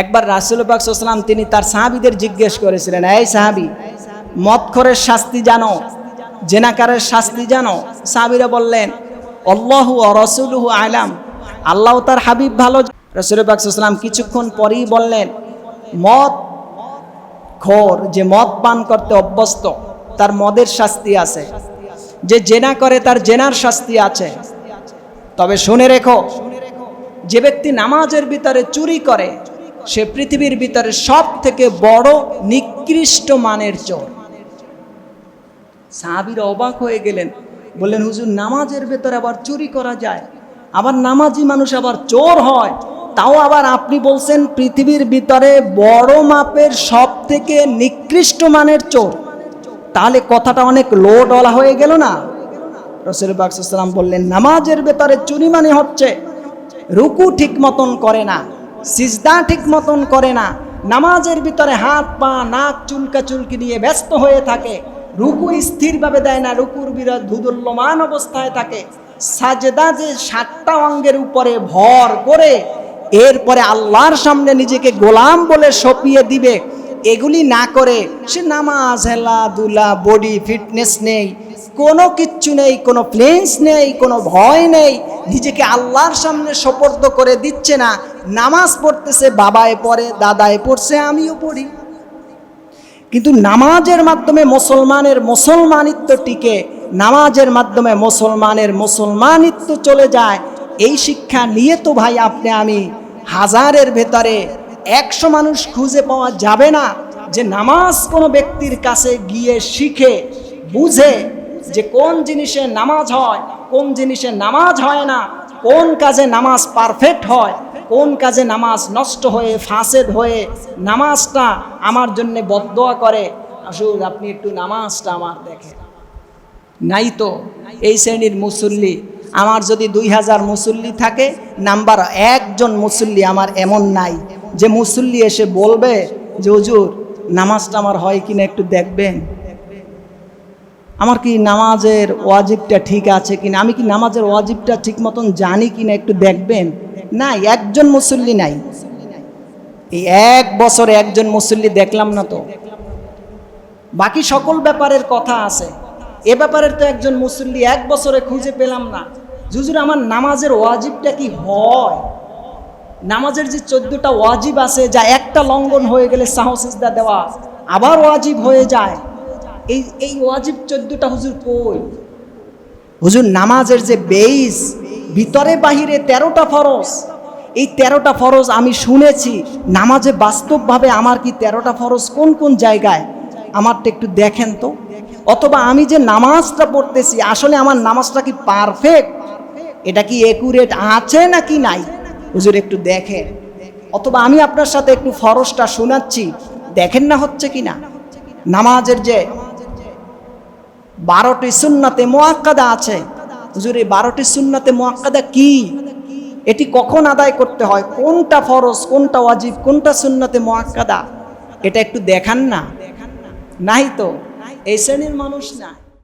একবার রাসুল পাকসাল্লাম তিনি তার সাহাবিদের জিজ্ঞেস করেছিলেন, এই সাহাবি, মদখরের শাস্তি জানো? জেনাকারের শাস্তি জানো? সাহাবিরা বললেন অল্লাহু রসুলহু আলাম। আল্লাহ তার হাবিব ভালো রসুল পাকসাল্লাম কিছুক্ষণ পরেই বললেন মদ খোর যে মদ পান করতে অভ্যস্ত, তার মদের শাস্তি আছে। যে জেনা করে, তার জেনার শাস্তি আছে। তবে শুনে রেখো, যে ব্যক্তি নামাজের ভিতরে চুরি করে সে পৃথিবীর ভিতরে সব থেকে বড় নিকৃষ্ট মানের চোর। সাহাবিরা অবাক হয়ে গেলেন। বললেন, হুজুর, নামাজের ভেতরে আবার চুরি করা যায়, আবার নামাজি মানুষ আবার চোর হয়। তাও আবার আপনি বলছেন পৃথিবীর ভিতরে বড় মাপের সব থেকে নিকৃষ্ট মানের চোর। তাহলে কথাটা অনেক লো ডলা হয়ে গেল না? রসুল বাকসাল্লাম বললেন, নামাজের ভেতরে চুরি মানে হচ্ছে রুকু ঠিক মতন করে না। সিজদা ঠিক মতন করে না। নামাজের ভিতরে হাত, পা, নাক চুলকা চুলকি নিয়ে ব্যস্ত হয়ে থাকে। রুকু স্থিরভাবে দেয় না, রুকুর বিরোধ ধুদুল্যমান অবস্থায় থাকে। সাজদা যে সাতটা অঙ্গের উপরে ভর করে, এরপরে আল্লাহর সামনে নিজেকে গোলাম বলে সপিয়ে দিবে, এগুলি না করে সে নামাজ হেলা দুলা বডি ফিটনেস নেই। কোনো কিচ্ছু নেই, কোনো প্লেন্স নেই, কোনো ভয় নেই, নিজেকে আল্লাহর সামনে সপর্দ করে দিচ্ছে না। নামাজ পড়তেছে, বাবায় পড়ে, দাদায় পড়ছে, আমিও পড়ি। কিন্তু নামাজের মাধ্যমে মুসলমানের মুসলমানিত্ব টিকে, নামাজের মাধ্যমে মুসলমানের মুসলমানিত্ব চলে যায়। এই শিক্ষা নিয়ে তো ভাই আপনি, আমি হাজারের ভেতরে একশো মানুষ খুঁজে পাওয়া যাবে না যে নামাজ কোনো ব্যক্তির কাছে গিয়ে শিখে, বুঝে যে কোন জিনিসে নামাজ হয়, কোন জিনিসে নামাজ হয় না, কোন কাজে নামাজ পারফেক্ট হয়, কোন কাজে নামাজ নষ্ট হয়ে, ফাঁসেদ হয়ে নামাজটা আমার জন্যে বদোয়া করে। আসুন, আপনি একটু নামাজটা আমার দেখেন। নাই তো, এই শ্রেণির মুসল্লি। আমার যদি দুই হাজার মুসল্লি থাকে, নাম্বার একজন মুসল্লি আমার এমন নাই। যে মুসল্লি এসে বলবে যে, হুজুর, নামাজটা আমার হয় কিনা একটু দেখবেন। আমার কি নামাজের ওয়াজিবটা ঠিক আছে কিনা? আমি কি নামাজের ওয়াজিবটা ঠিক মতন জানি কিনা একটু দেখবেন? নাই, একজন মুসল্লি নাই। এই এক বছরে একজন মুসল্লি দেখলাম না তো। বাকি সকল ব্যাপারের কথা আছে। এ ব্যাপারের তো একজন মুসল্লি এক বছরে খুঁজে পেলাম না। জুজুর আমার নামাজের ওয়াজিবটা কি হয়? নামাজের যে চোদ্দটা ওয়াজিব আছে, যা একটা লঙ্ঘন হয়ে গেলে সাহসিজদা দেওয়া, আবার ওয়াজিব হয়ে যায়। এই এই ওয়াজিব চোদ্দটা হুজুর কই? হুজুর, নামাজের যে বেইস, ভিতরে বাহিরে তেরোটা ফরজ। এই তেরোটা ফরজ আমি শুনেছি, নামাজে বাস্তবভাবে আমার কি তেরোটা ফরজ কোন কোন জায়গায়? আমারটা একটু দেখেন তো। অথবা আমি যে নামাজটা পড়তেছি, আসলে আমার নামাজটা কি পারফেক্ট এটা কি একুরেট আছে নাকি নাই? হুজুর, একটু দেখেন। অথবা আমি আপনার সাথে একটু ফরজটা শোনাচ্ছি, দেখেন না হচ্ছে কি না নামাজের যে বারোটি সুন্নাতে মোয়াক্কাদা আছে। হুজুর, এই বারোটি সুন্নাতে মোয়াক্কাদা কি? এটি কখন আদায় করতে হয়? কোনটা ফরজ, কোনটা ওয়াজিব, কোনটা সুন্নাতে মোয়াক্কাদা? এটা একটু দেখান না। নাই তো? এই শ্রেণির মানুষ না।